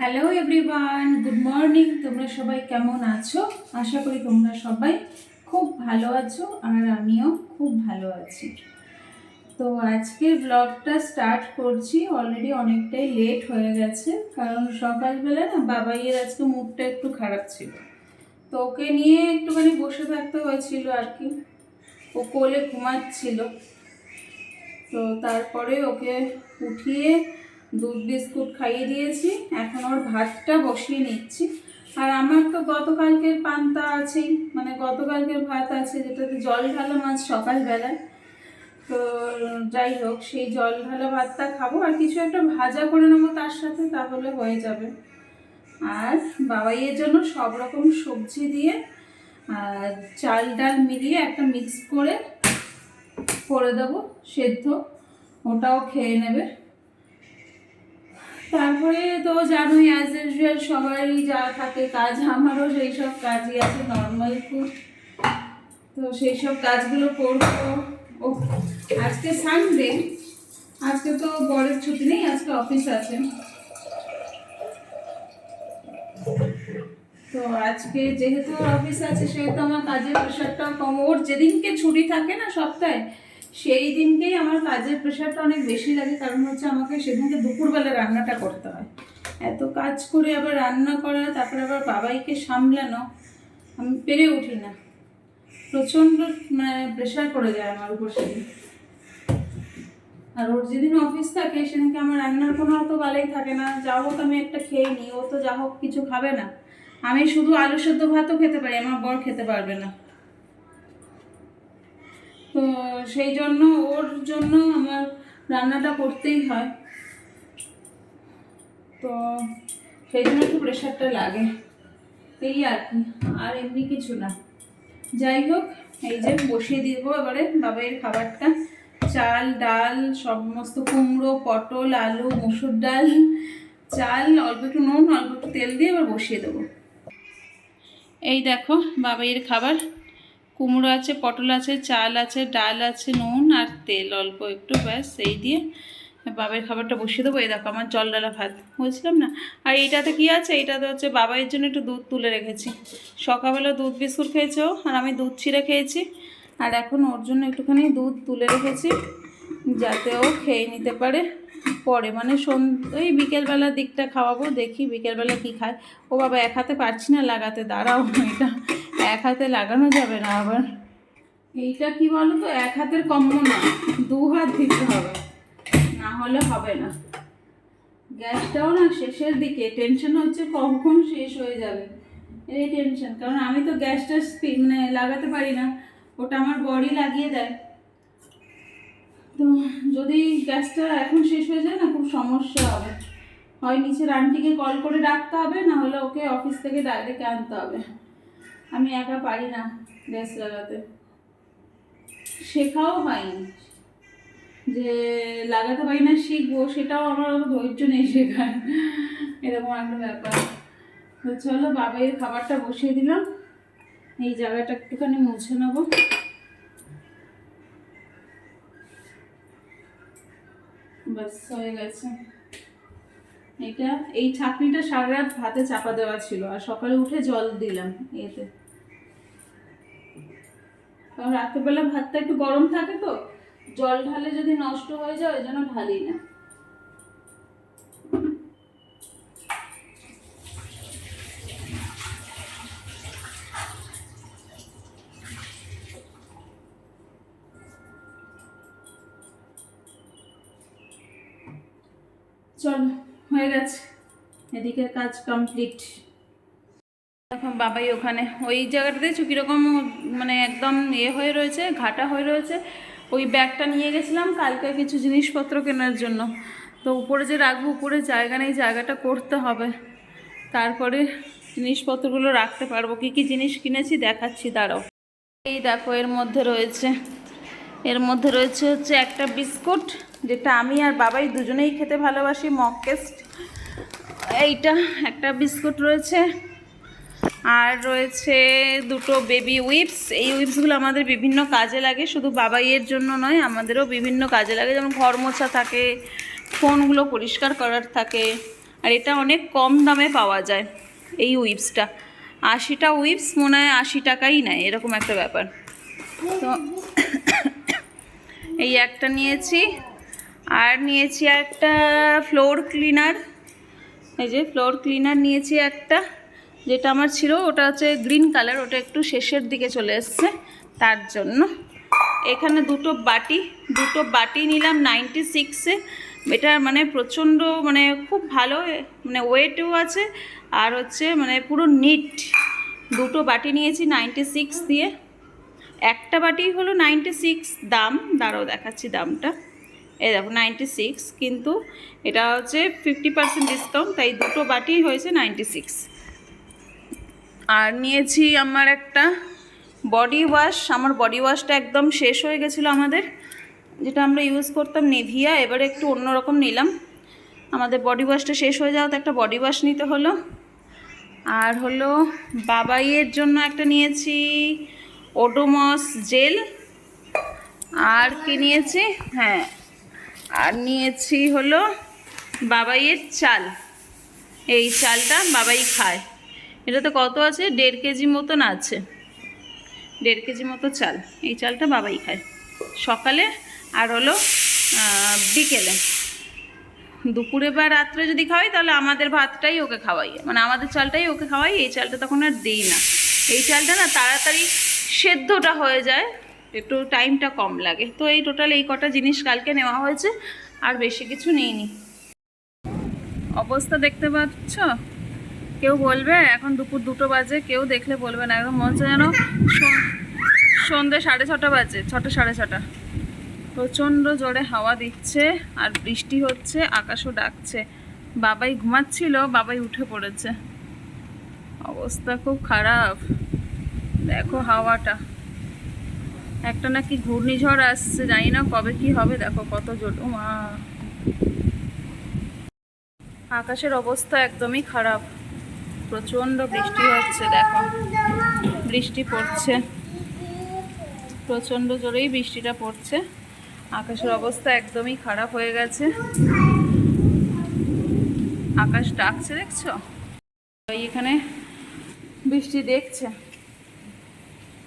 Hello everyone good morning তোমরা সবাই কেমন আছো? আশা করি তোমরা সবাই খুব ভালো আছো আর আমিও খুব ভালো আছি। তো আজকের ব্লগটা স্টার্ট করছি। অলরেডি অনেকটাই লেট হয়ে গেছে, কারণ সকালবেলা না বাবাইয়ের আজকে মুডটা একটু খারাপ ছিল। তো ওকে নিয়ে একটুখানি বসে থাকতে হয়েছিল আর কি। ও কোলে ঘুমাচ্ছিল। তো তারপরে ওকে উঠিয়ে দুধ বিস্কুট খাইয়ে দিয়েছি। এখন ওর ভাতটা বসিয়ে নিচ্ছি। আর আমার তো গতকালকের পান্তা আছেই। মানে গতকালকের ভাত আছে, যেটাতে জল ঢালা মাছ সকালবেলায়। তো যাই হোক, সেই জল ঢালা ভাতটা খাব। আর কিছু একটা ভাজা করে নেব তার সাথে, তাহলে হয়ে যাবে। আর বাবাইয়ের জন্য সব রকম সবজি দিয়ে চাল ডাল মিলিয়ে একটা মিক্স করে করে দেবো, সেদ্ধ। ওটাও খেয়ে নেবে। তারপরে তো জানোই অ্যাজ ইউজুয়াল সবারই যা থাকে কাজ, আমারও সেই সব কাজই আছে নর্মাল ফুড তো সেই সব কাজগুলো করব। ও, আজকে সানডে আজকে তো বরের ছুটি নেই, আজকে অফিস আছে। তো আজকে যেহেতু অফিস আছে, সেহেতু আমার কাজের প্রেশারটাও কম। ওর যেদিনকে ছুটি থাকে না সপ্তাহে সেই দিনকেই আমার কাজের প্রেশারটা অনেক বেশি লাগে, কারণ হচ্ছে আমাকে সেদিনকে দুপুরবেলা রান্নাটা করতে হয়। এত কাজ করে আবার রান্না করা, তারপরে আবার বাবাইকে সামলানো, আমি পেরে উঠি না। প্রচণ্ড মানে প্রেশার পড়ে যায় আমার উপর সেদিন। আর ওর যেদিন অফিস থাকে, সেদিনকে আমার রান্নার কোনো অত বালাই থাকে না। যা হোক আমি একটা খেয়ে নিই, ও তো যা হোক কিছু খাবে না। আমি শুধু আলু সেদ্ধ ভাতও খেতে পারি, আমার বর খেতে পারবে না। তো সেই জন্য ওর জন্য আমার রান্নাটা করতেই হয়। তো সেই জন্য একটু প্রেশারটা লাগে। এই আর কি, আর এমনি কিছু না। যাই হোক, এই যে বসিয়ে দিব এবারে বাবাইয়ের খাবারটা। চাল, ডাল, সমস্ত কুমড়ো, পটল, আলু, মসুর ডাল, চাল, অল্প একটু নুন, অল্প একটু তেল দিয়ে এবার বসিয়ে দেবো। এই দেখো বাবাইয়ের খাবার। কুমড়ো আছে, পটল আছে, চাল আছে, ডাল আছে, নুন আর তেল অল্প একটু, ব্যাস, এই দিয়ে বাবার খাবারটা বসিয়ে দেবো। এই দেখো, আমার জল ডালা ভাত বলছিলাম না? আর এইটাতে কি আছে? এইটাতে হচ্ছে বাবাইয়ের জন্য একটু দুধ তুলে রেখেছি। সকালবেলা দুধ বিস্কুট খেয়েছে, আর আমি দুধ ছিঁড়ে খেয়েছি। আর এখন ওর জন্য একটুখানি দুধ তুলে রেখেছি, যাতে ও খেয়ে নিতে পারে। পরে মানে ওই বিকেলবেলার দিকটা খাওয়াবো, দেখি বিকেলবেলা কি খায়। ও বাবা, এক হাতে পারছি না লাগাতে, দাঁড়াও, এটা এক হাতে লাগানো যাবে না আবার? এইটা কি বলো তো এক হাতের কম্য না, দু হাত দিতে হবে। না হলে হবে না। গ্যাসটাও না শেষের দিকে টেনশন হচ্ছে কখন শেষ হয়ে যাবে। এই টেনশন কারণ আমি তো গ্যাসটা মানে লাগাতে পারি না। ওটা আমার বডি লাগিয়ে দেয়। তো যদি গ্যাসটা এখন শেষ হয়ে যায় না, খুব সমস্যা হবে। হয় নিচের আন্টিকে কল করে ডাকতে হবে, না হলে ওকে অফিস থেকে ডাইরেক্ট আনতে হবে। আমি একা পারি না গ্যাস লাগাতে। শেখাও হয়নি যে লাগাতে পারি না, শিখব, সেটাও আমার ধৈর্য নেই শেখার। এরকম একটা ব্যাপার। তো চলো বাবাইয়ের খাবারটা বসিয়ে দিলাম। এই জায়গাটা একটুখানি মুছে নেব। ব্যাস, হয়ে গেছে। এটা, এই ছাকনিটা সারা রাত ভাতে চাপা দেওয়া ছিল আর সকালে উঠে জল দিলাম এতে। কারণ রাত্রেবেলা ভাতটা একটু গরম থাকে তো, জল ঢালে যদি নষ্ট হয়ে যায়, ওই জন্য ঢালি না চল হয়ে গেছে। এদিকের কাজ কমপ্লিট এখন বাবাই ওখানে, ওই জায়গাটাতে কীরকম মানে একদম ইয়ে হয়ে রয়েছে, ঘাটা হয়ে রয়েছে। ওই ব্যাগটা নিয়ে গেছিলাম কালকে কিছু জিনিসপত্র কেনার জন্য। তো উপরে যে রাখব, উপরে জায়গা নেই, জায়গাটা করতে হবে। তারপরে জিনিসপত্রগুলো রাখতে পারব। কী কী জিনিস কিনেছি দেখাচ্ছি, দাঁড়াও। এই দেখো, এর মধ্যে রয়েছে, এর মধ্যে রয়েছে হচ্ছে একটা বিস্কুট যেটা আমি আর বাবাই দুজনেই খেতে ভালোবাসি মকেস্ট এইটা একটা বিস্কুট রয়েছে। আর রয়েছে দুটো বেবি উইপস। এই উইপসগুলো আমাদের বিভিন্ন কাজে লাগে, শুধু বাবাইয়ের জন্য নয়, আমাদেরও বিভিন্ন কাজে লাগে। যেমন ঘর মোছা থাকে, ফোনগুলো পরিষ্কার করার থাকে, আর এটা অনেক কম দামে পাওয়া যায় এই উইপসটা। আশিটা উইপস মনে হয় আশি টাকাই নেয়, এরকম একটা ব্যাপার। তো এই একটা নিয়েছি। আর নিয়েছি একটা ফ্লোর ক্লিনার এই যে ফ্লোর ক্লিনার নিয়েছি একটা, যেটা আমার ছিল, ওটা হচ্ছে গ্রিন কালার ওটা একটু শেষের দিকে চলে এসছে, তার জন্য। এখানে দুটো বাটি দুটো বাটি নিলাম নাইনটি সিক্সে এটা মানে প্রচণ্ড মানে খুব ভালো মানে ওয়েটও আছে, আর হচ্ছে মানে পুরো নিট দুটো বাটি নিয়েছি নাইনটি সিক্স দিয়ে। একটা বাটি হলো নাইনটি সিক্স দাম, দাঁড়াও দেখাচ্ছি দামটা। এই দেখো নাইনটি সিক্স কিন্তু এটা হচ্ছে ফিফটি পার্সেন্ট ডিসকাউন্ট তাই দুটো বাটি হয়েছে নাইনটি সিক্স আর নিয়েছি আমার একটা বডি ওয়াশ আমার বডি ওয়াশটা একদম শেষ হয়ে গেছিল আমাদের, যেটা আমরা ইউজ করতাম নেভিয়া এবারে একটু অন্যরকম নিলাম। আমাদের বডি ওয়াশটা শেষ হয়ে যাওয়াতে একটা বডি ওয়াশ নিতে হলো। আর হলো বাবাইয়ের জন্য একটা নিয়েছি ওডোমস জেল আর কি নিয়েছি? হ্যাঁ আর নিয়েছি হলো বাবাইয়ের চাল। এই চালটা বাবাই খায়। এটাতে কত আছে? দেড় কেজি মতন আছে। দেড় কেজি মতো চাল। এই চালটা বাবাই খায়। সকালে আর হলো বিকেলে। দুপুরে বা রাত্রে যদি খাওয়াই, তাহলে আমাদের ভাতটাই ওকে খাওয়াই। মানে আমাদের চালটাই ওকে খাওয়াই, এই চালটা তখন আর দিই না। এই চালটা না তাড়াতাড়ি সেদ্ধটা হয়ে যায়। একটু টাইমটা কম লাগে। তো এই টোটাল এই কটা জিনিস কালকে নেওয়া হয়েছে, আর বেশি কিছু নিইনি। অবস্থা দেখতে পাচ্ছ? কেউ বলবে, এখন দুপুর দুটো বাজে, কেউ দেখলে বলবে না। একদম মনে হচ্ছে যেন সন- সন্ধ্যে সাড়ে ছটা বাজে, ছটা সাড়ে ছটা। প্রচণ্ড জোরে হাওয়া দিচ্ছে, আর বৃষ্টি হচ্ছে, আকাশও ডাকছে। বাবাই ঘুমাচ্ছিল, বাবাই উঠে পড়েছে। অবস্থা খুব খারাপ। দেখো হাওয়াটা। একটা নাকি ঘূর্ণিঝড় আসছে, জানি না কবে কি হবে, দেখো কত জোট মা আকাশের অবস্থা একদমই খারাপ, প্রচণ্ড বৃষ্টি হচ্ছে, দেখো। বৃষ্টি পড়ছে, প্রচণ্ড জোরেই বৃষ্টিটা পড়ছে, আকাশের অবস্থা একদমই খারাপ হয়ে গেছে। আকাশ ডাকছে, দেখছ? এখানে বৃষ্টি দেখছে।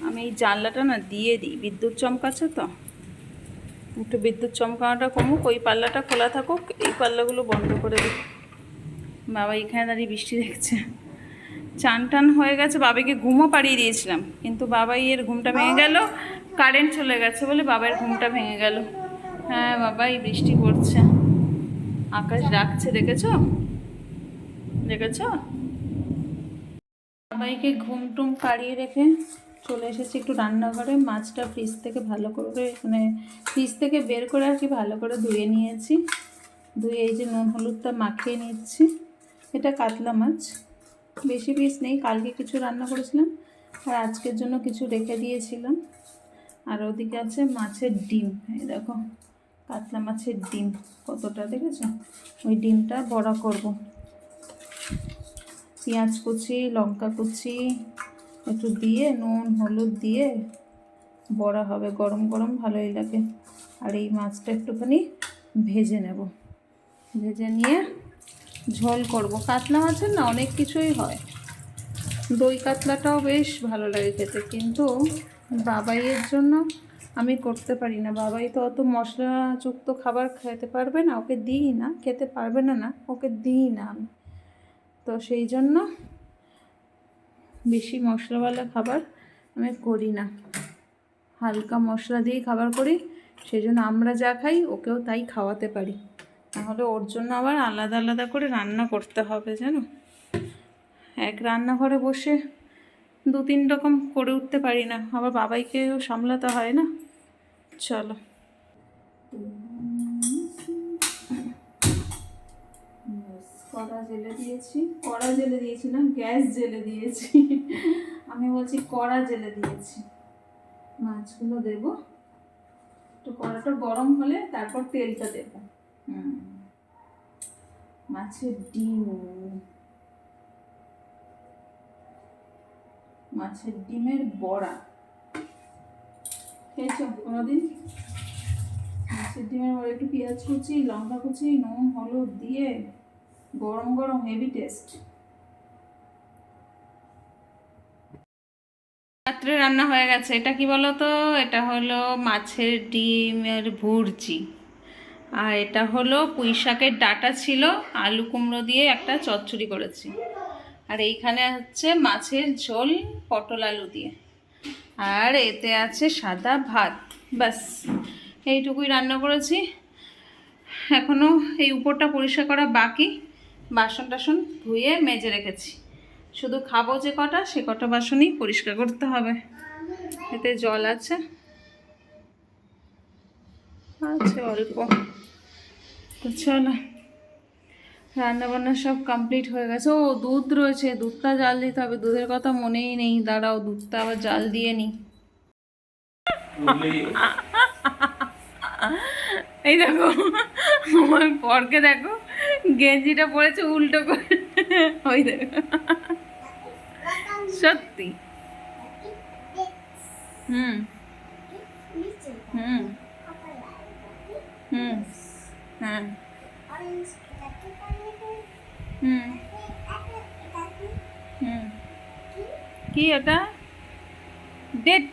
আমি এই জানলাটা না দিয়ে দিই। বিদ্যুৎ চমকাচ্ছে তো। একটু বিদ্যুৎ চমকানোটা কমুক, ওই পাল্লাটা খোলা থাকুক, এই পাল্লাগুলো বন্ধ করে দিই। বাবা, এখানে দাঁড়িয়ে বৃষ্টি দেখছে। চান টান হয়ে গেছে, বাবাকে ঘুমও পাড়িয়ে দিয়েছিলাম। কিন্তু বাবাই এর ঘুমটা ভেঙে গেল, কারেন্ট চলে গেছে বলে বাবার ঘুমটা ভেঙে গেল। হ্যাঁ বাবাই বৃষ্টি পড়ছে। আকাশ ডাকছে, দেখেছ? দেখেছ? বাবাইকে ঘুম টুম পাড়িয়ে রেখে চলে এসেছি একটু রান্নাঘরে। মাছটা ফ্রিজ থেকে ভালো করে মানে ফ্রিজ থেকে বের করে আর কি ভালো করে ধুয়ে নিয়েছি। ধুয়ে এই যে নুন হলুদটা মাখিয়ে নিচ্ছি। এটা কাতলা মাছ। বেশি পিস নেই, কালকে কিছু রান্না করেছিলাম আর আজকের জন্য কিছু রেখে দিয়েছিলাম। আর ওদিকে আছে মাছের ডিম। এই দেখো, কাতলা মাছের ডিম কতটা দেখেছ? ওই ডিমটা বড়া করব। পেঁয়াজ কুচি, লঙ্কা কুচি একটু দিয়ে, নুন, হলুদ দিয়ে বড়া হবে, গরম গরম ভালোই লাগে। আর এই মাছটা একটুখানি ভেজে নেব। ভেজে নিয়ে ঝোল করব। কাতলা মাছের না অনেক কিছুই হয়। দই কাতলাটাও বেশ ভালো লাগে খেতে। কিন্তু বাবাইয়ের জন্য আমি করতে পারি না। বাবাই তো অত মশলাযুক্ত খাবার খেতে পারবে না। ওকে দিই না, খেতে পারবে না না, ওকে দিই না আমি। তো সেই জন্য বেশি মশলাওয়ালা খাবার আমি করি না। হালকা মশলা দিয়েই খাবার করি সেই জন্য আমরা যা খাই ওকেও তাই খাওয়াতে পারি। তাহলে ওর জন্য আবার আলাদা আলাদা করে রান্না করতে হবে জানো? এক রান্নাঘরে বসে দু তিন রকম করে উঠতে পারি না। আবার বাবাইকেও সামলাতে হয় না। চলো। জেলে দিয়েছি, কড়া জেলে দিয়েছি না গ্যাস জেলে দিয়েছি। আমি বলছি কড়া জেলে দিয়েছি। মাছগুলো দেব। তো কড়াটা গরম হলে তারপর তেলটা দেব। হুম। মাছের ডিম। মাছের ডিমের বড়া। খেয়েছো কোনোদিন? মাছের ডিমের বড়া একটু পেঁয়াজ কুচি, লঙ্কা কুচি, নুন, হলুদ দিয়ে গরম গরম হেভি টেস্ট রাত্রে রান্না হয়ে গেছে, এটা কি বলো তো এটা হলো মাছের ডিমের ভুর্জি। আর এটা হলো পুঁই শাকের ডাটা ছিল, আলু কুমড়ো দিয়ে একটা চচ্চড়ি করেছি। আর এইখানে হচ্ছে মাছের ঝোল পটল আলু দিয়ে। আর এতে আছে সাদা ভাত, ব্যাস। এইটুকুই রান্না করেছি। এখনও এই উপরটা পরিষ্কার করা বাকি। বাসন টাসন ধুয়ে মেজে রেখেছি। শুধু খাব যে কটা, সে কটা বাসনই পরিষ্কার করতে হবে। এতে জল আছে। আছে অল্প। তো চলো রান্না বান্না সব কমপ্লিট হয়ে গেছে। ও, দুধ রয়েছে, দুধটা জাল দিতে হবে। দুধের কথা মনেই নেই। দাঁড়াও, দুধটা আবার জাল দিয়ে নিই এই দেখো, আমার পরকে দেখো, গেঞ্জিটা পরেছে, উল্টো করে। ওই দেখো। সত্যি। হুম। হুম। হুম। হ্যাঁ। হুম। হুম। কি এটা ডেট।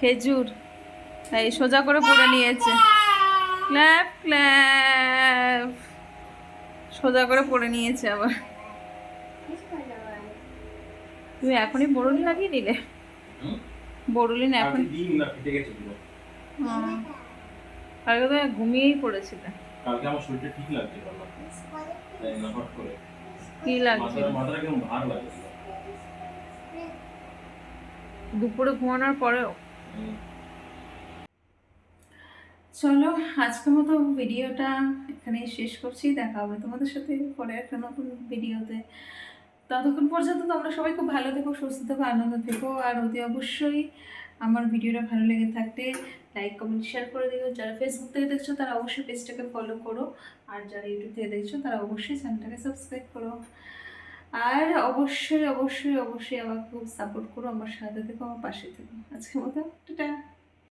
খেজুর। এই সোজা করে পড়ে নিয়েছে। Clap clap. সোজা করে পড়ে নিয়েছে আবার। তুমি এখনই বড়ুলি লাগিয়ে নিলে বড়ুলিন এখন দিন না ফেটে গেছে পুরো। হুম। কালকে তো ঘুমিয়েই পড়েছিলে। কালকে আমার শরীরটা ঠিক লাগছে করে। কি লাগছে? মাথাটা কেমন ভার লাগছিল দুপুরে ঘুমানোর পরেও। চলো, আজকের মতো ভিডিওটা এখানেই শেষ করছি। দেখা হবে তোমাদের সাথে পরে একটা নতুন ভিডিওতে। ততক্ষণ পর্যন্ত তোমরা সবাই খুব ভালো থেকো, সুস্থ থেকো, আনন্দ থেকো। আর অতি অবশ্যই আমার ভিডিওটা ভালো লেগে থাকলে লাইক কমেন্ট শেয়ার করে দিও। যারা ফেসবুক থেকে দেখছ, তারা অবশ্যই পেজটাকে ফলো করো। আর যারা ইউটিউব থেকে দেখছ, তারা অবশ্যই চ্যানেলটাকে সাবস্ক্রাইব করো। আর অবশ্যই অবশ্যই অবশ্যই আমাকে খুব সাপোর্ট করো। আমার সাথে থেকো, আমার পাশে থেকো। আজকের মতো, টাটা।